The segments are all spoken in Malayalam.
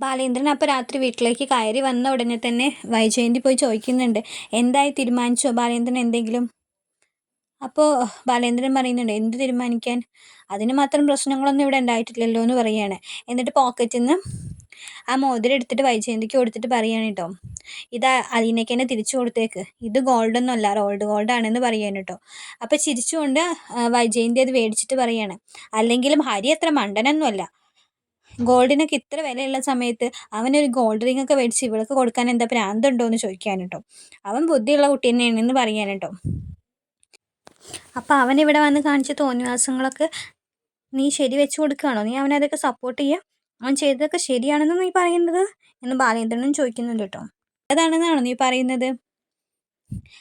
ബാലേന്ദ്രൻ അപ്പോൾ രാത്രി വീട്ടിലേക്ക് കയറി വന്ന ഉടനെ തന്നെ വൈജയന്തി പോയി ചോദിക്കുന്നുണ്ട്. എന്തായി തീരുമാനിച്ചോ ബാലേന്ദ്രൻ എന്തെങ്കിലും? അപ്പോൾ ബാലേന്ദ്രൻ പറയുന്നുണ്ട് എന്ത് തീരുമാനിക്കാൻ? അതിന് മാത്രം പ്രശ്നങ്ങളൊന്നും ഇവിടെ ഉണ്ടായിട്ടില്ലല്ലോ എന്ന് പറയുകയാണ്. എന്നിട്ട് പോക്കറ്റിൽ നിന്ന് ആ മോതിരം എടുത്തിട്ട് വൈജയന്തിക്ക് കൊടുത്തിട്ട് പറയാണ് കേട്ടോ. ഇത് അലീനയ്ക്ക് തന്നെ തിരിച്ചു കൊടുത്തേക്ക്. ഇത് ഗോൾഡൊന്നും അല്ല റോൾഡ് ഗോൾഡ് ആണെന്ന് പറയാണ് കേട്ടോ. അപ്പോൾ ചിരിച്ചുകൊണ്ട് വൈജയന്തി അത് മേടിച്ചിട്ട് പറയാണ് അല്ലെങ്കിലും ഹരി അത്ര മണ്ടനൊന്നുമല്ല. ഗോൾഡിനൊക്കെ ഇത്ര വിലയുള്ള സമയത്ത് അവനൊരു ഗോൾഡ് റിംഗ് ഒക്കെ മേടിച്ച് ഇവൾക്ക് കൊടുക്കാൻ എന്താ പ്രാന്തുണ്ടോ എന്ന് ചോദിക്കാൻ കേട്ടോ അവൻ ബുദ്ധിയുള്ള കുട്ടി തന്നെയാണെന്ന് പറയാൻ കേട്ടോ അപ്പോൾ അവൻ ഇവിടെ വന്ന് കാണിച്ച തോന്നിവാസങ്ങളൊക്കെ നീ ശരി വെച്ച് കൊടുക്കുകയാണോ നീ അവനതൊക്കെ സപ്പോർട്ട് ചെയ്യുക അവൻ ചെയ്തതൊക്കെ ശരിയാണെന്ന് നീ പറയുന്നത്? എന്ന് ബാലേന്ദ്രനും ചോദിക്കുന്നുണ്ട് കേട്ടോ അതാണെന്നാണോ നീ പറയുന്നത്?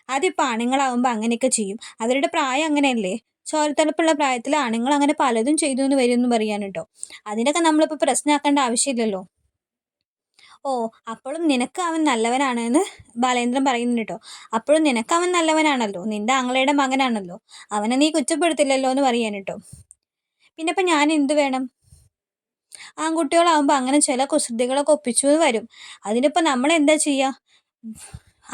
അതിപ്പോൾ ആണുങ്ങളാവുമ്പോൾ അങ്ങനെയൊക്കെ ചെയ്യും. അവരുടെ പ്രായം അങ്ങനെയല്ലേ? ചോരത്തലപ്പുള്ള പ്രായത്തിൽ ആണുങ്ങൾ അങ്ങനെ പലതും ചെയ്തു എന്ന് വരും എന്ന് പറയാൻ കേട്ടോ അതിനൊക്കെ നമ്മളിപ്പോൾ പ്രശ്നമാക്കേണ്ട ആവശ്യമില്ലല്ലോ. ഓ അപ്പോഴും നിനക്ക് അവൻ നല്ലവനാണ് എന്ന് ബാലേന്ദ്രൻ പറയുന്നുണ്ട് കേട്ടോ. അപ്പോഴും നിനക്ക് അവൻ നല്ലവനാണല്ലോ. നിന്റെ ആങ്ങളയുടെ മകനാണല്ലോ. അവനെ നീ കുറ്റപ്പെടുത്തില്ലല്ലോ എന്ന് പറയാൻ കേട്ടോ. പിന്നെ ഞാൻ എന്ത് വേണം? ആൺകുട്ടികളാവുമ്പോൾ അങ്ങനെ ചില കുസൃതികളൊക്കെ ഒപ്പിച്ചു വരും. അതിനിപ്പോൾ നമ്മൾ എന്താ ചെയ്യുക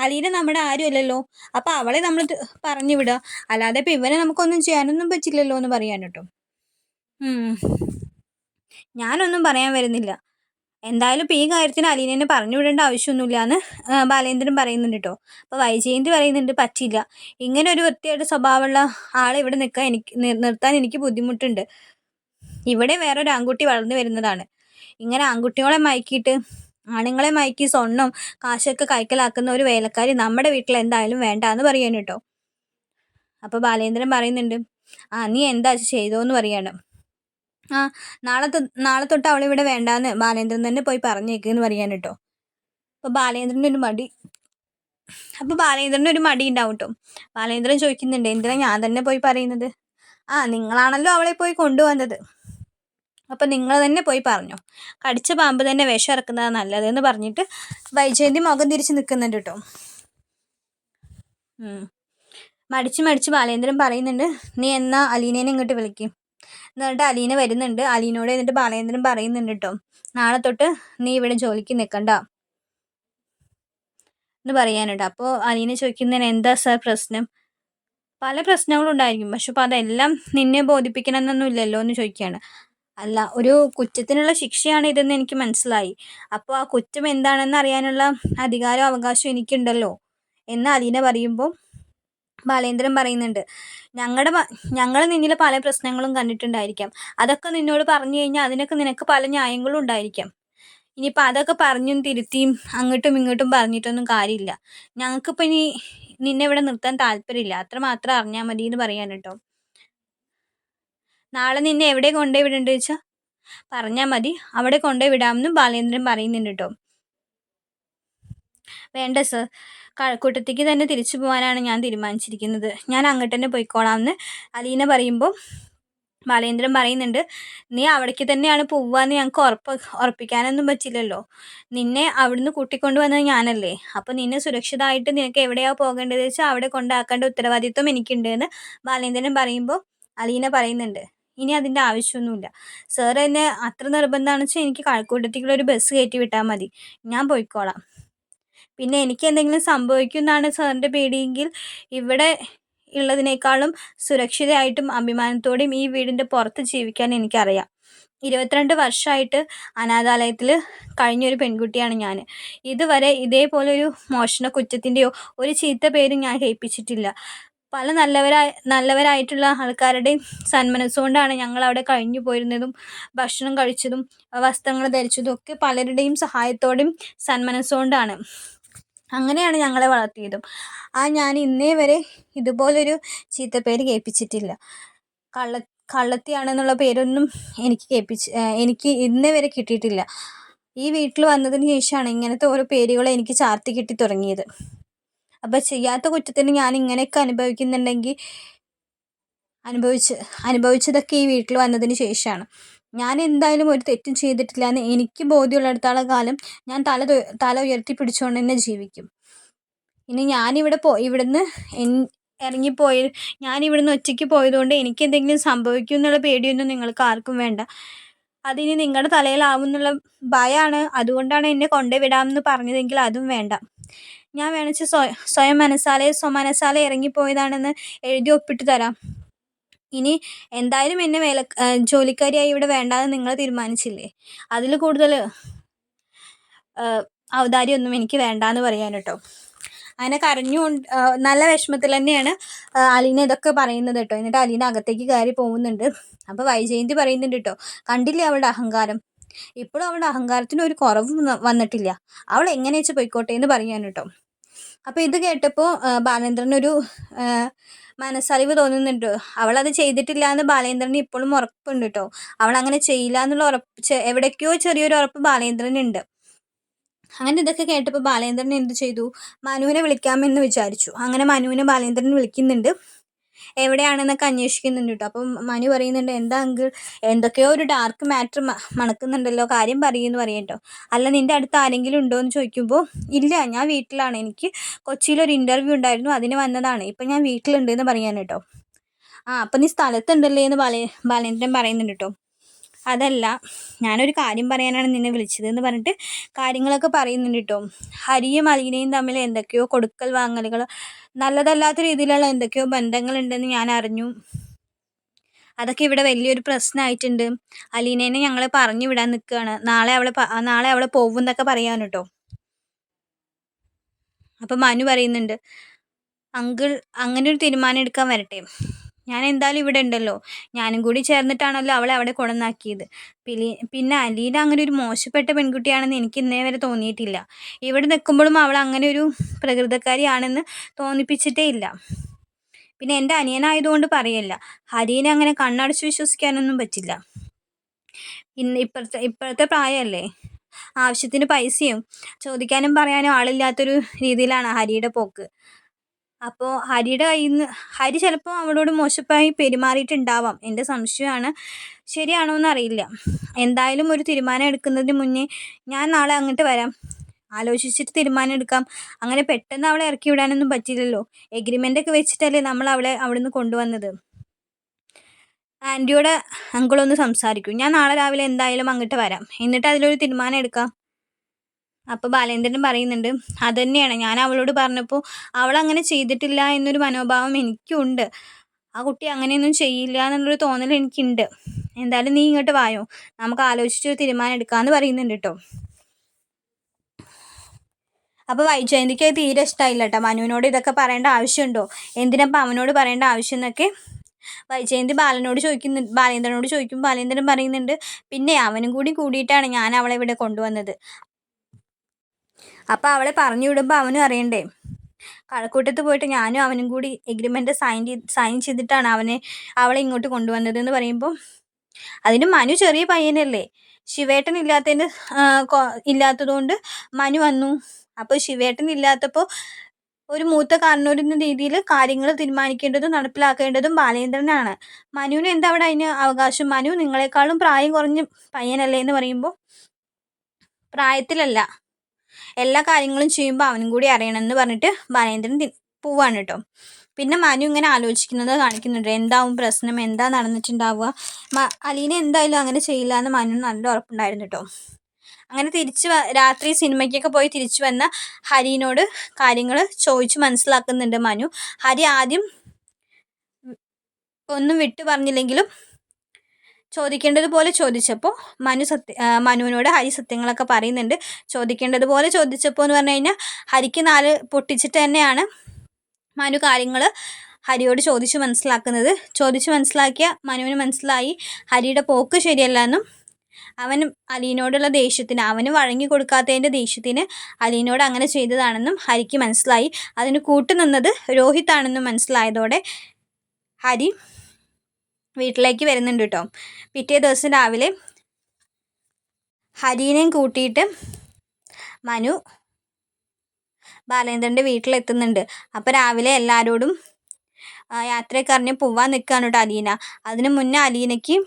അലീന നമ്മുടെ ആരുമല്ലല്ലോ? അപ്പോൾ അവളെ നമ്മൾ പറഞ്ഞു വിടുക അല്ലാതെ ഇപ്പം ഇവനെ നമുക്കൊന്നും ചെയ്യാനൊന്നും പറ്റില്ലല്ലോ എന്ന് പറയാൻ കേട്ടോ. ഞാനൊന്നും പറയാൻ വരുന്നില്ല. എന്തായാലും ഇപ്പം ഈ കാര്യത്തിന് അലീനേനെ പറഞ്ഞു വിടേണ്ട ആവശ്യമൊന്നുമില്ല എന്ന് ബാലേന്ദ്രൻ പറയുന്നുണ്ട് കേട്ടോ. അപ്പോൾ വൈജയന്തി പറയുന്നുണ്ട് പറ്റില്ല ഇങ്ങനെ ഒരു വൃത്തിയായിട്ട് സ്വഭാവമുള്ള ആളെ ഇവിടെ നിൽക്കാൻ എനിക്ക് നിർത്താൻ എനിക്ക് ബുദ്ധിമുട്ടുണ്ട്. ഇവിടെ വേറൊരു ആൺകുട്ടി വളർന്നു വരുന്നതാണ്. ഇങ്ങനെ ആൺകുട്ടികളെ മയക്കിയിട്ട് ആണുങ്ങളെ മയക്കി സ്വർണം കാശൊക്കെ കൈക്കലാക്കുന്ന ഒരു വേലക്കാരി നമ്മുടെ വീട്ടിൽ എന്തായാലും വേണ്ട എന്ന് കേട്ടോ. അപ്പോൾ ബാലേന്ദ്രൻ പറയുന്നുണ്ട് ആ നീ എന്താ ചെയ്തോന്ന് പറയാണ്. ആ നാളെ നാളെ തൊട്ട് അവളിവിടെ വേണ്ടാന്ന് ബാലേന്ദ്രൻ തന്നെ പോയി പറഞ്ഞേക്കെന്ന് പറയാൻ കേട്ടോ. അപ്പോൾ ബാലേന്ദ്രന്റെ ഒരു മടി അപ്പോൾ ബാലേന്ദ്രന്റെ ഒരു മടി ഉണ്ടാവും കേട്ടോ. ബാലേന്ദ്രൻ ചോദിക്കുന്നുണ്ട് എന്തിനാ ഞാൻ തന്നെ പോയി പറയുന്നത്? ആ നിങ്ങളാണല്ലോ അവളെ പോയി കൊണ്ടുവന്നത്. അപ്പം നിങ്ങൾ തന്നെ പോയി പറഞ്ഞു. കടിച്ച പാമ്പ് തന്നെ വിഷം ഇറക്കുന്നതാണ് നല്ലതെന്ന് പറഞ്ഞിട്ട് വൈജയന്തി മുഖം തിരിച്ച് നിൽക്കുന്നുണ്ട് കേട്ടോ മടിച്ച് മടിച്ച് ബാലേന്ദ്രൻ പറയുന്നുണ്ട് നീ എന്നാ അലീനേനെ ഇങ്ങോട്ട് വിളിക്കും? എന്നിട്ട് അലീന വരുന്നുണ്ട്. അലീനോട് എന്നിട്ട് ബാലേന്ദ്രൻ പറയുന്നുണ്ട് കേട്ടോ നാളെ തൊട്ട് നീ ഇവിടെ ജോലിക്ക് നിൽക്കണ്ട എന്ന് പറയാനുണ്ട്. അപ്പോൾ അലീന ചോദിക്കുന്നതിന് എന്താ സാർ പ്രശ്നം? പല പ്രശ്നങ്ങളും ഉണ്ടായിരിക്കും. പക്ഷെ അപ്പോൾ അതെല്ലാം നിന്നെ ബോധിപ്പിക്കണമെന്നൊന്നും ഇല്ലല്ലോ എന്ന് ചോദിക്കുകയാണ്. അല്ല ഒരു കുറ്റത്തിനുള്ള ശിക്ഷയാണ് ഇതെന്ന് എനിക്ക് മനസ്സിലായി. അപ്പോൾ ആ കുറ്റം എന്താണെന്ന് അറിയാനുള്ള അധികാരവും അവകാശവും എനിക്കുണ്ടല്ലോ എന്ന് അലീന പറയുമ്പോൾ ബാലേന്ദ്രൻ പറയുന്നുണ്ട്. ഞങ്ങളുടെ ഞങ്ങൾ നിന്നിൽ പല പ്രശ്നങ്ങളും കണ്ടിട്ടുണ്ടായിരിക്കാം. അതൊക്കെ നിന്നോട് പറഞ്ഞു കഴിഞ്ഞാൽ അതിനൊക്കെ നിനക്ക് പല ന്യായങ്ങളും ഉണ്ടായിരിക്കാം. ഇനിയിപ്പോൾ അതൊക്കെ പറഞ്ഞും തിരുത്തിയും അങ്ങോട്ടും ഇങ്ങോട്ടും പറഞ്ഞിട്ടൊന്നും കാര്യമില്ല. ഞങ്ങൾക്കിപ്പോൾ ഇനി നിന്നെ ഇവിടെ നിർത്താൻ താല്പര്യമില്ല. അത്രമാത്രം അറിഞ്ഞാൽ മതി എന്ന് പറയാൻ നാളെ നിന്നെ എവിടെ കൊണ്ടുപോയി വിടേണ്ടത് വെച്ചാൽ പറഞ്ഞാൽ മതി. അവിടെ കൊണ്ടുപോയി വിടാമെന്നും ബാലേന്ദ്രൻ പറയുന്നുണ്ട് കേട്ടോ. വേണ്ട സർ. കഴക്കൂട്ടത്തേക്ക് തന്നെ തിരിച്ചു പോകാനാണ് ഞാൻ തീരുമാനിച്ചിരിക്കുന്നത്. ഞാൻ അങ്ങോട്ട് തന്നെ പോയിക്കോളാമെന്ന് അലീന പറയുമ്പോൾ ബാലേന്ദ്രൻ പറയുന്നുണ്ട് നീ അവിടേക്ക് തന്നെയാണ് പോവാന്ന് ഞങ്ങൾക്ക് ഉറപ്പ് ഉറപ്പിക്കാനൊന്നും പറ്റില്ലല്ലോ. നിന്നെ അവിടുന്ന് കൂട്ടിക്കൊണ്ടു വന്നത് ഞാനല്ലേ. അപ്പോൾ നിന്നെ സുരക്ഷിതമായിട്ട് നിനക്ക് എവിടെയാണ് പോകേണ്ടത് വെച്ചാൽ അവിടെ കൊണ്ടാക്കേണ്ട ഉത്തരവാദിത്വം എനിക്കുണ്ട് എന്ന് ബാലേന്ദ്രൻ പറയുമ്പോൾ അലീന പറയുന്നുണ്ട്. ഇനി അതിന്റെ ആവശ്യമൊന്നുമില്ല. സാർ എന്നെ അത്ര നിർബന്ധമാണെന്ന് വെച്ചാൽ എനിക്ക് കഴക്കൂട്ടത്തേക്കുള്ള ഒരു ബസ് കയറ്റി വിട്ടാൽ മതി. ഞാൻ പോയിക്കോളാം. പിന്നെ എനിക്ക് എന്തെങ്കിലും സംഭവിക്കുമെന്നാണ് സാറിന്റെ പേടിയെങ്കിൽ ഇവിടെ ഉള്ളതിനേക്കാളും സുരക്ഷിതയായിട്ടും അഭിമാനത്തോടെയും ഈ വീടിന്റെ പുറത്ത് ജീവിക്കാൻ എനിക്കറിയാം. ഇരുപത്തിരണ്ട് വർഷമായിട്ട് അനാഥാലയത്തിൽ കഴിഞ്ഞൊരു പെൺകുട്ടിയാണ് ഞാൻ ഇതുവരെ ഇതേപോലെ ഒരു മോഷണ കുറ്റത്തിന്റെയോ ഒരു ചീത്ത പേരും ഞാൻ കേൾപ്പിച്ചിട്ടില്ല. പല നല്ലവരായ നല്ലവരായിട്ടുള്ള ആൾക്കാരുടെയും സന്മനസ്സുകൊണ്ടാണ് ഞങ്ങൾ അവിടെ കഴിഞ്ഞു പോയിരുന്നതും ഭക്ഷണം കഴിച്ചതും വസ്ത്രങ്ങൾ ധരിച്ചതും ഒക്കെ പലരുടെയും സഹായത്തോടെയും സന്മനസ്സുകൊണ്ടാണ്. അങ്ങനെയാണ് ഞങ്ങളെ വളർത്തിയതും. ആ ഞാൻ ഇന്നേ വരെ ഇതുപോലൊരു ചീത്തപ്പേര് കേൾപ്പിച്ചിട്ടില്ല. കള്ള കള്ളത്തിയാണെന്നുള്ള പേരൊന്നും എനിക്ക് കേൾപ്പിച്ച് എനിക്ക് ഇന്നേ വരെ കിട്ടിയിട്ടില്ല. ഈ വീട്ടിൽ വന്നതിന് ശേഷമാണ് ഇങ്ങനത്തെ ഓരോ പേരുകൾ എനിക്ക് ചാർത്തി കിട്ടി തുടങ്ങിയത്. അപ്പോൾ ചെയ്യാത്ത കുറ്റത്തിന് ഞാൻ ഇങ്ങനെയൊക്കെ അനുഭവിക്കുന്നുണ്ടെങ്കിൽ അനുഭവിച്ച് അനുഭവിച്ചതൊക്കെ ഈ വീട്ടിൽ വന്നതിന് ശേഷമാണ് ഞാൻ എന്തായാലും ഒരു തെറ്റും ചെയ്തിട്ടില്ല എന്ന് എനിക്ക് ബോധ്യമുള്ളിടത്തോളം കാലം ഞാൻ തല തല ഉയർത്തി പിടിച്ചുകൊണ്ട് തന്നെ ജീവിക്കും. ഇനി ഞാനിവിടെ പോ ഇവിടുന്ന് എൻ ഇറങ്ങിപ്പോയി ഞാൻ ഇവിടുന്ന് ഒറ്റയ്ക്ക് പോയതുകൊണ്ട് എനിക്ക് എന്തെങ്കിലും സംഭവിക്കും എന്നുള്ള പേടിയൊന്നും നിങ്ങൾക്ക് ആർക്കും വേണ്ട. അതിനി നിങ്ങളുടെ തലയിലാവും എന്നുള്ള ഭയമാണ് അതുകൊണ്ടാണ് എന്നെ കൊണ്ടുവിടാമെന്ന് പറഞ്ഞതെങ്കിൽ അതും വേണ്ട. ഞാൻ വേണമെങ്കിൽ സ്വയം സ്വയം മനസ്സാലെ സ്വമനസാലെ ഇറങ്ങിപ്പോയതാണെന്ന് എഴുതി ഒപ്പിട്ട് തരാം. ഇനി എന്തായാലും എന്നെ വേല ജോലിക്കാരിയായി ഇവിടെ വേണ്ടാന്ന് നിങ്ങൾ തീരുമാനിച്ചില്ലേ? അതിൽ കൂടുതൽ ഔദാര്യമൊന്നും എനിക്ക് വേണ്ടാന്ന് പറയാൻ കേട്ടോ. അങ്ങനെ കരഞ്ഞുകൊണ്ട് നല്ല വിഷമത്തിൽ തന്നെയാണ് അലീന ഇതൊക്കെ പറയുന്നത് കേട്ടോ. എന്നിട്ട് അലീന അകത്തേക്ക് കയറി പോകുന്നുണ്ട്. അപ്പോൾ വൈജയന്തി പറയുന്നുണ്ട് കേട്ടോ കണ്ടില്ലേ അവളുടെ അഹങ്കാരം? ഇപ്പോഴും അവളുടെ അഹങ്കാരത്തിന് ഒരു കുറവ് വന്നിട്ടില്ല. അവൾ എങ്ങനെ വെച്ച് പോയിക്കോട്ടെ എന്ന് പറയാൻ കേട്ടോ. അപ്പോൾ ഇത് കേട്ടപ്പോൾ ബാലേന്ദ്രനൊരു മനസ്സറിവ് തോന്നുന്നുണ്ട്. അവളത് ചെയ്തിട്ടില്ല എന്ന് ബാലേന്ദ്രന് ഇപ്പോഴും ഉറപ്പുണ്ട് കേട്ടോ. അവൾ അങ്ങനെ ചെയ്യില്ല എന്നുള്ള ഉറപ്പ് എവിടേക്കോ ചെറിയൊരു ഉറപ്പ് ബാലേന്ദ്രനുണ്ട്. അങ്ങനെ ഇതൊക്കെ കേട്ടപ്പോൾ ബാലേന്ദ്രൻ എന്ത് ചെയ്തു? മനുവിനെ വിളിക്കാമെന്ന് വിചാരിച്ചു. അങ്ങനെ മനുവിനെ ബാലേന്ദ്രൻ വിളിക്കുന്നുണ്ട്. എവിടെയാണെന്നൊക്കെ അന്വേഷിക്കുന്നുണ്ട് കേട്ടോ അപ്പം മനു പറയുന്നുണ്ട് എന്താ അങ്കിൾ എന്തൊക്കെയോ ഒരു ഡാർക്ക് മാറ്റർ മണക്കുന്നുണ്ടല്ലോ. കാര്യം പറയുമെന്ന് പറയാം കേട്ടോ അല്ല നിന്റെ അടുത്ത് ആരെങ്കിലും ഉണ്ടോ എന്ന് ചോദിക്കുമ്പോൾ ഇല്ല ഞാൻ വീട്ടിലാണ്. എനിക്ക് കൊച്ചിയിലൊരു ഇന്റർവ്യൂ ഉണ്ടായിരുന്നു. അതിന് വന്നതാണ്. ഇപ്പം ഞാൻ വീട്ടിലുണ്ട് എന്ന് പറയാൻ കേട്ടോ ആ അപ്പം നീ സ്ഥലത്തുണ്ടല്ലേ എന്ന് ബാലേ ബാലേന്ദ്രൻ പറയുന്നുണ്ട് കേട്ടോ അതല്ല ഞാനൊരു കാര്യം പറയാനാണ് നിന്നെ വിളിച്ചത് എന്ന് പറഞ്ഞിട്ട് കാര്യങ്ങളൊക്കെ പറയുന്നുണ്ട് കേട്ടോ ഹരിയും അലീനയും തമ്മിൽ എന്തൊക്കെയോ കൊടുക്കൽ വാങ്ങലുകൾ നല്ലതല്ലാത്ത രീതിയിലുള്ള എന്തൊക്കെയോ ബന്ധങ്ങളുണ്ടെന്ന് ഞാൻ അറിഞ്ഞു. അതൊക്കെ ഇവിടെ വലിയൊരു പ്രശ്നമായിട്ടുണ്ട്. അലീനേനെ ഞങ്ങൾ പറഞ്ഞു വിടാൻ നിൽക്കുകയാണ്. നാളെ അവളെ നാളെ അവളെ പോകും എന്നൊക്കെ പറയാൻ കേട്ടോ അപ്പം മനു പറയുന്നുണ്ട് അങ്കിൾ അങ്ങനെ ഒരു തീരുമാനം എടുക്കാൻ വരട്ടെ. ഞാൻ എന്തായാലും ഇവിടെ ഉണ്ടല്ലോ ഞാനും കൂടി ചേർന്നിട്ടാണല്ലോ അവളെ അവിടെ കൊടന്നാക്കിയത് പിലി പിന്നെ അലീന അങ്ങനെ ഒരു മോശപ്പെട്ട പെൺകുട്ടിയാണെന്ന് എനിക്ക് ഇന്നേ വരെ തോന്നിയിട്ടില്ല. ഇവിടെ നിൽക്കുമ്പോഴും അവൾ അങ്ങനെ ഒരു പ്രകൃതക്കാരിയാണെന്ന് തോന്നിപ്പിച്ചിട്ടേ ഇല്ല. പിന്നെ എന്റെ അനിയനായതുകൊണ്ട് പറയല്ല. ഹരീനെ അങ്ങനെ കണ്ണടച്ച് വിശ്വസിക്കാനൊന്നും പറ്റില്ല. ഇന്ന് ഇപ്പോഴത്തെ ഇപ്പോഴത്തെ പ്രായമല്ലേ? ആവശ്യത്തിന് പൈസയും ചോദിക്കാനും പറയാനും ആളില്ലാത്തൊരു രീതിയിലാണ് ഹരിയുടെ പോക്ക്. അപ്പോൾ ഹരിയുടെ കയ്യിൽ നിന്ന് ഹരി ചിലപ്പോൾ അവളോട് മോശമായി പെരുമാറിയിട്ടുണ്ടാവാം. എന്റെ സംശയമാണ്. ശരിയാണോ എന്നറിയില്ല. എന്തായാലും ഒരു തീരുമാനം എടുക്കുന്നതിന് മുന്നേ ഞാൻ നാളെ അങ്ങോട്ട് വരാം. ആലോചിച്ചിട്ട് തീരുമാനം എടുക്കാം. അങ്ങനെ പെട്ടെന്ന് അവളെ ഇറക്കി വിടാനൊന്നും പറ്റില്ലല്ലോ. എഗ്രിമെന്റ് ഒക്കെ വെച്ചിട്ടല്ലേ നമ്മൾ അവളെ അവിടുന്ന് കൊണ്ടുവന്നത്. ആന്റിയോട് അങ്കിളൊന്ന് സംസാരിക്കും. ഞാൻ നാളെ രാവിലെ എന്തായാലും അങ്ങോട്ട് വരാം. എന്നിട്ട് അതിലൊരു തീരുമാനം എടുക്കാം. അപ്പോൾ ബാലേന്ദ്രൻ പറയുന്നുണ്ട് അതുതന്നെയാണ് ഞാൻ അവളോട് പറഞ്ഞപ്പോൾ അവൾ അങ്ങനെ ചെയ്തിട്ടില്ല എന്നൊരു മനോഭാവം എനിക്കുണ്ട്. ആ കുട്ടി അങ്ങനെയൊന്നും ചെയ്യില്ല എന്നുള്ളൊരു തോന്നൽ എനിക്കുണ്ട്. എന്തായാലും നീ ഇങ്ങോട്ട് വായോ? നമുക്ക് ആലോചിച്ചൊരു തീരുമാനം എടുക്കാമെന്ന് പറയുന്നുണ്ട് കേട്ടോ അപ്പോൾ വൈജയന്തിക്ക് തീരെ ഇഷ്ടമായില്ല കേട്ടോ മനുവിനോട് ഇതൊക്കെ പറയേണ്ട ആവശ്യമുണ്ടോ? എന്തിനപ്പം അവനോട് പറയേണ്ട ആവശ്യം എന്നൊക്കെ? വൈജയന്തി ബാലനോട് ചോദിക്കുന്നു ബാലേന്ദ്രനോട് ചോദിക്കും ബാലേന്ദ്രൻ പറയുന്നുണ്ട് പിന്നെ അവനും കൂടി കൂടിയിട്ടാണ് ഞാൻ അവളെ ഇവിടെ കൊണ്ടുവന്നത്. അപ്പോൾ അവളെ പറഞ്ഞു വിടുമ്പോൾ അവനും അറിയണ്ടേ? കഴക്കൂട്ടത്ത് പോയിട്ട് ഞാനും അവനും കൂടി എഗ്രിമെന്റ് സൈൻ സൈൻ ചെയ്തിട്ടാണ് അവനെ അവളെ ഇങ്ങോട്ട് കൊണ്ടുവന്നത് എന്ന് പറയുമ്പോൾ അതിന് മനു ചെറിയ പയ്യനല്ലേ? ശിവേട്ടൻ ഇല്ലാത്തതിന് ഇല്ലാത്തതുകൊണ്ട് മനു വന്നു. അപ്പോൾ ശിവേട്ടൻ ഇല്ലാത്തപ്പോൾ ഒരു മൂത്ത കാരണവരെന്ന രീതിയിൽ കാര്യങ്ങൾ തീരുമാനിക്കേണ്ടതും നടപ്പിലാക്കേണ്ടതും ബാലേന്ദ്രനാണ്. മനുവിന് എന്താ അവിടെ അതിന് അവകാശം? മനു നിങ്ങളെക്കാളും പ്രായം കുറഞ്ഞ പയ്യനല്ലേ എന്ന് പറയുമ്പോൾ പ്രായത്തിലല്ല. എല്ലാ കാര്യങ്ങളും ചെയ്യുമ്പോൾ അവനും കൂടി അറിയണമെന്ന് പറഞ്ഞിട്ട് ബാലേന്ദ്രൻ പോവാണ് കേട്ടോ. പിന്നെ മനു ഇങ്ങനെ ആലോചിക്കുന്നത് കാണിക്കുന്നുണ്ട്. എന്താവും പ്രശ്നം? എന്താ നടന്നിട്ടുണ്ടാവുക? അലീന എന്തായാലും അങ്ങനെ ചെയ്യില്ല എന്ന് മനു നല്ല ഉറപ്പുണ്ടായിരുന്നു കേട്ടോ. അങ്ങനെ തിരിച്ച് രാത്രി സിനിമയ്ക്കൊക്കെ പോയി തിരിച്ചു വന്ന ഹരിനോട് കാര്യങ്ങൾ ചോദിച്ചു മനസ്സിലാക്കുന്നുണ്ട് മനു. ഹരി ആദ്യം ഒന്നും വിട്ടു പറഞ്ഞില്ലെങ്കിലും ചോദിക്കേണ്ടതുപോലെ ചോദിച്ചപ്പോൾ മനു സത്യ മനുവിനോട് ഹരി സത്യങ്ങളൊക്കെ പറയുന്നുണ്ട്. ചോദിക്കേണ്ടതുപോലെ ചോദിച്ചപ്പോൾ എന്ന് പറഞ്ഞു കഴിഞ്ഞാൽ ഹരിക്ക് നാല് പൊട്ടിച്ചിട്ട് തന്നെയാണ് മനു കാര്യങ്ങൾ ഹരിയോട് ചോദിച്ചു മനസ്സിലാക്കുന്നത്. ചോദിച്ചു മനസ്സിലാക്കിയ മനുവിന് മനസ്സിലായി ഹരിയുടെ പോക്ക് ശരിയല്ല എന്നും അവൻ അലീനോടുള്ള ദേഷ്യത്തിന് അവന് വഴങ്ങി കൊടുക്കാത്തതിന്റെ ദേഷ്യത്തിന് അലീനോട് അങ്ങനെ ചെയ്തതാണെന്നും ഹരിക്ക് മനസ്സിലായി. അതിന് കൂട്ടുനിന്നത് രോഹിത്താണെന്നും മനസ്സിലായതോടെ ഹരി വീട്ടിലേക്ക് വരുന്നുണ്ട് കേട്ടോ പിറ്റേ ദിവസം രാവിലെ ഹരീനെയും കൂട്ടിയിട്ട് മനു ബാലേന്ദ്രന്റെ വീട്ടിലെത്തുന്നുണ്ട്. അപ്പോൾ രാവിലെ എല്ലാവരോടും യാത്രക്കാരനെ പോവാൻ നിൽക്കുകയാണ് കേട്ടോ അലീന അതിനു മുന്നേ അലീനയ്ക്ക്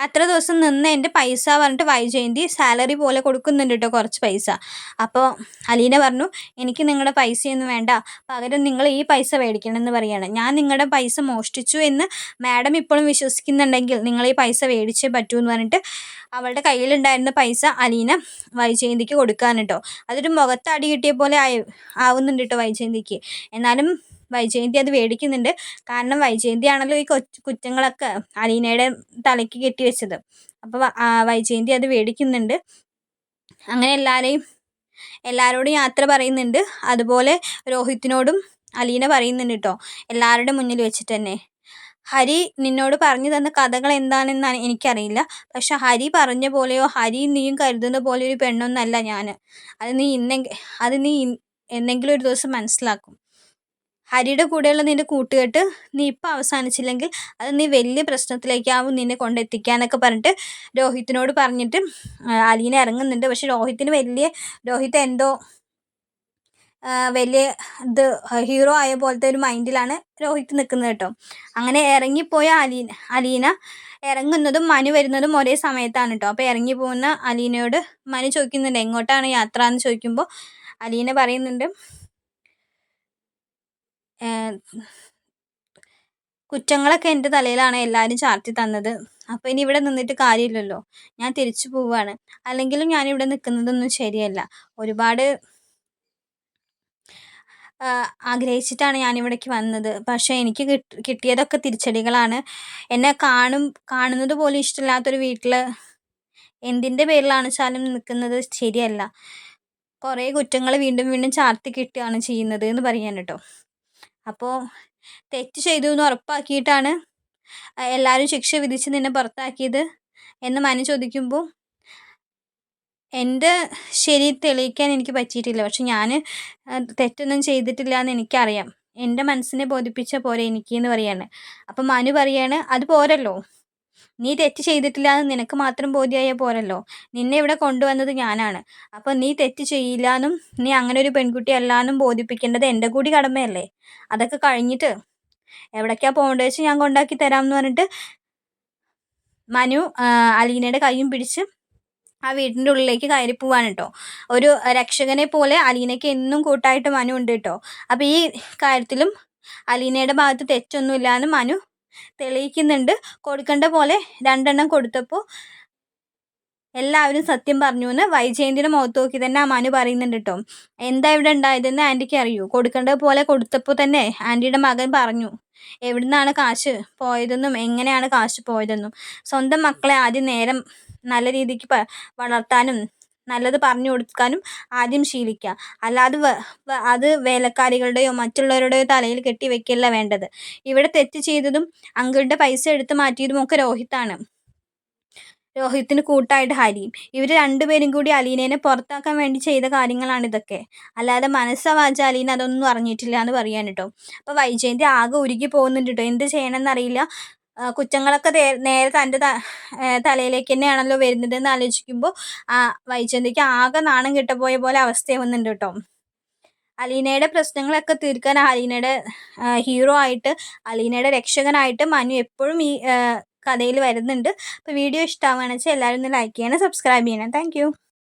അത്ര ദിവസം നിന്ന് എന്റെ പൈസ പറഞ്ഞിട്ട് വൈജയന്തി സാലറി പോലെ കൊടുക്കുന്നുണ്ട് കേട്ടോ കുറച്ച് പൈസ. അപ്പോൾ അലീന പറഞ്ഞു എനിക്ക് നിങ്ങളുടെ പൈസയൊന്നും വേണ്ട. പകരം നിങ്ങൾ ഈ പൈസ മേടിക്കണം എന്ന് പറയാണ്. ഞാൻ നിങ്ങളുടെ പൈസ മോഷ്ടിച്ചു എന്ന് മാഡം ഇപ്പോഴും വിശ്വസിക്കുന്നുണ്ടെങ്കിൽ നിങ്ങൾ ഈ പൈസ മേടിച്ചേ പറ്റൂ എന്ന് പറഞ്ഞിട്ട് അവളുടെ കയ്യിലുണ്ടായിരുന്ന പൈസ അലീന വൈജയന്തിക്ക് കൊടുക്കാൻ കേട്ടോ അതൊരു മുഖത്ത് അടി കിട്ടിയ പോലെ ആയി ആവുന്നുണ്ട് കേട്ടോ വൈജയന്തിക്ക്. എന്നാലും വൈജയന്തി അത് മേടിക്കുന്നുണ്ട് കാരണം വൈജയന്തി ആണല്ലോ ഈ കുറ്റങ്ങളൊക്കെ അലീനയുടെ തലയ്ക്ക് കെട്ടി വെച്ചത്. അപ്പോൾ വൈജയന്തി അത് മേടിക്കുന്നുണ്ട് അങ്ങനെ എല്ലാവരെയും എല്ലാവരോടും യാത്ര പറയുന്നുണ്ട്. അതുപോലെ രോഹിത്തിനോടും അലീന പറയുന്നുണ്ട് കേട്ടോ എല്ലാവരുടെ മുന്നിൽ വെച്ചിട്ട് തന്നെ. ഹരി നിന്നോട് പറഞ്ഞു തന്ന കഥകൾ എന്താണെന്നാണ് എനിക്കറിയില്ല. പക്ഷെ ഹരി പറഞ്ഞ പോലെയോ ഹരി നീയും കരുതുന്ന പോലെ ഒരു പെണ്ണൊന്നല്ല ഞാൻ അത് നീ ഇന്നെ അത് നീ എന്നെങ്കിലും ഒരു ദിവസം മനസ്സിലാക്കും. ഹരിയുടെ കൂടെയുള്ള നിന്റെ കൂട്ടുകെട്ട് നീ ഇപ്പം അവസാനിച്ചില്ലെങ്കിൽ അത് നീ വലിയ പ്രശ്നത്തിലേക്കാവും നിന്നെ കൊണ്ടെത്തിക്കാന്നൊക്കെ പറഞ്ഞിട്ട് രോഹിത്തിനോട് പറഞ്ഞിട്ട് അലീന ഇറങ്ങുന്നുണ്ട്. പക്ഷെ രോഹിത്തിന് വലിയ രോഹിത് എന്തോ വലിയ ഇത് ഹീറോ ആയ പോലത്തെ ഒരു മൈൻഡിലാണ് രോഹിത് നിൽക്കുന്നത് കേട്ടോ. അങ്ങനെ ഇറങ്ങിപ്പോയ അലീന അലീന ഇറങ്ങുന്നതും മനു വരുന്നതും ഒരേ സമയത്താണ് കേട്ടോ. അപ്പോൾ ഇറങ്ങി പോകുന്ന അലീനയോട് മനു ചോദിക്കുന്നുണ്ട് എങ്ങോട്ടാണ് യാത്ര എന്ന് ചോദിക്കുമ്പോൾ അലീന പറയുന്നുണ്ട് കുറ്റങ്ങളൊക്കെ എന്റെ തലയിലാണ് എല്ലാവരും ചാർത്തി തന്നത്. അപ്പോൾ ഇനി ഇവിടെ നിന്നിട്ട് കാര്യമില്ലല്ലോ. ഞാൻ തിരിച്ചു പോവുകയാണ് അല്ലെങ്കിലും ഇവിടെ നിൽക്കുന്നതൊന്നും ശരിയല്ല. ഒരുപാട് ആഗ്രഹിച്ചിട്ടാണ് ഞാൻ ഇവിടേക്ക് വന്നത്. പക്ഷേ എനിക്ക് കിട്ടിയതൊക്കെ തിരിച്ചടികളാണ്. എന്നെ കാണും കാണുന്നത് പോലും ഇഷ്ടമില്ലാത്തൊരു വീട്ടിൽ എന്തിന്റെ പേരിലാണ് ചാലും നിൽക്കുന്നത് ശരിയല്ല. കുറേ കുറ്റങ്ങൾ വീണ്ടും വീണ്ടും ചാർത്തി കിട്ടുകയാണ് ചെയ്യുന്നത് എന്ന് പറയാൻ കേട്ടോ. അപ്പോൾ തെറ്റ് ചെയ്തു എന്ന് ഉറപ്പാക്കിയിട്ടാണ് എല്ലാവരും ശിക്ഷ വിധിച്ച് നിന്നെ പുറത്താക്കിയത് എന്ന് മനു ചോദിക്കുമ്പോൾ എന്റെ ശരി തെളിയിക്കാൻ എനിക്ക് പറ്റിയിട്ടില്ല പക്ഷെ ഞാൻ തെറ്റൊന്നും ചെയ്തിട്ടില്ല എന്ന് എനിക്കറിയാം. എന്റെ മനസ്സിനെ ബോധിപ്പിച്ച പോലെ എനിക്ക് എന്ന് പറയാണ്. അപ്പം മനു പറയാണ് അത് പോരല്ലോ. നീ തെറ്റ് ചെയ്തിട്ടില്ല എന്ന് നിനക്ക് മാത്രം ബോധ്യമായ പോരല്ലോ. നിന്നെ ഇവിടെ കൊണ്ടുവന്നത് ഞാനാണ്. അപ്പം നീ തെറ്റ് ചെയ്യില്ല എന്നും നീ അങ്ങനെ ഒരു പെൺകുട്ടി അല്ല എന്നും ബോധിപ്പിക്കേണ്ടത് എന്റെ കൂടി കടമയല്ലേ? അതൊക്കെ കഴിഞ്ഞിട്ട് എവിടേക്കാണ് പോകേണ്ടത് വെച്ച് ഞാൻ കൊണ്ടാക്കി തരാം എന്ന് പറഞ്ഞിട്ട് മനു അലീനയുടെ കൈയും പിടിച്ച് ആ വീടിന്റെ ഉള്ളിലേക്ക് കയറി പോവാണ് കേട്ടോ. ഒരു രക്ഷകനെ പോലെ അലീനയ്ക്ക് എന്നും കൂട്ടായിട്ട് മനു ഉണ്ട് കേട്ടോ. അപ്പോൾ ഈ കാര്യത്തിലും അലീനയുടെ ഭാഗത്ത് തെറ്റൊന്നുമില്ലാന്ന് മനു തെളിയിക്കുന്നുണ്ട്. കൊടുക്കേണ്ട പോലെ രണ്ടെണ്ണം കൊടുത്തപ്പോൾ എല്ലാവരും സത്യം പറഞ്ഞു എന്ന് വൈജയന്തിയുടെ മുഖത്ത് നോക്കി തന്നെ ആ മനു പറയുന്നുണ്ട് കേട്ടോ എന്താ ഇവിടെ ഉണ്ടായതെന്ന് ആന്റിക്ക് അറിയൂ. കൊടുക്കേണ്ടത് പോലെ കൊടുത്തപ്പോൾ തന്നെ ആന്റിയുടെ മകൻ പറഞ്ഞു. എവിടുന്നാണ് കാശ് പോയതെന്നും എങ്ങനെയാണ് കാശ് പോയതെന്നും. സ്വന്തം മക്കളെ ആദ്യം നേരം നല്ല രീതിക്ക് വളർത്താനും നല്ലത് പറഞ്ഞു കൊടുക്കാനും ആദ്യം ശീലിക്കുക. അല്ലാതെ അത് വേലക്കാരികളുടെയോ മറ്റുള്ളവരുടെയോ തലയിൽ കെട്ടി വെക്കല്ല വേണ്ടത്. ഇവിടെ തെറ്റ് ചെയ്തതും അങ്കിളുടെ പൈസ എടുത്ത് മാറ്റിയതും ഒക്കെ രോഹിത്താണ്. രോഹിത്തിന് കൂട്ടായിട്ട് ഹരിയും. ഇവർ രണ്ടുപേരും കൂടി അലീനേനെ പുറത്താക്കാൻ വേണ്ടി ചെയ്ത കാര്യങ്ങളാണ് ഇതൊക്കെ. അല്ലാതെ മനസ്സവാച്ച അലീന അതൊന്നും അറിഞ്ഞിട്ടില്ല എന്ന് പറയാൻ കേട്ടോ അപ്പോൾ വൈജയന്തി ആകെ ഉരുകി പോകുന്നുണ്ട് കേട്ടോ എന്ത് ചെയ്യണമെന്ന് അറിയില്ല കുറ്റങ്ങളൊക്കെ നേരെ തന്റെ തലയിലേക്ക് തന്നെയാണല്ലോ വരുന്നത് എന്ന് ആലോചിക്കുമ്പോൾ ആ വൈചന്തിക്ക് ആകെ നാണം കിട്ടപ്പോയ പോലെ അവസ്ഥയാവുന്നുണ്ട് കേട്ടോ. അലീനയുടെ പ്രശ്നങ്ങളൊക്കെ തീർക്കാൻ അലീനയുടെ ഹീറോ ആയിട്ട് അലീനയുടെ രക്ഷകനായിട്ട് മനു എപ്പോഴും ഈ കഥയിൽ വരുന്നുണ്ട്. അപ്പോൾ വീഡിയോ ഇഷ്ടമാവുകയാണെന്ന് വെച്ചാൽ എല്ലാവരും ഒന്ന് ലൈക്ക് ചെയ്യണം സബ്സ്ക്രൈബ് ചെയ്യണം. താങ്ക്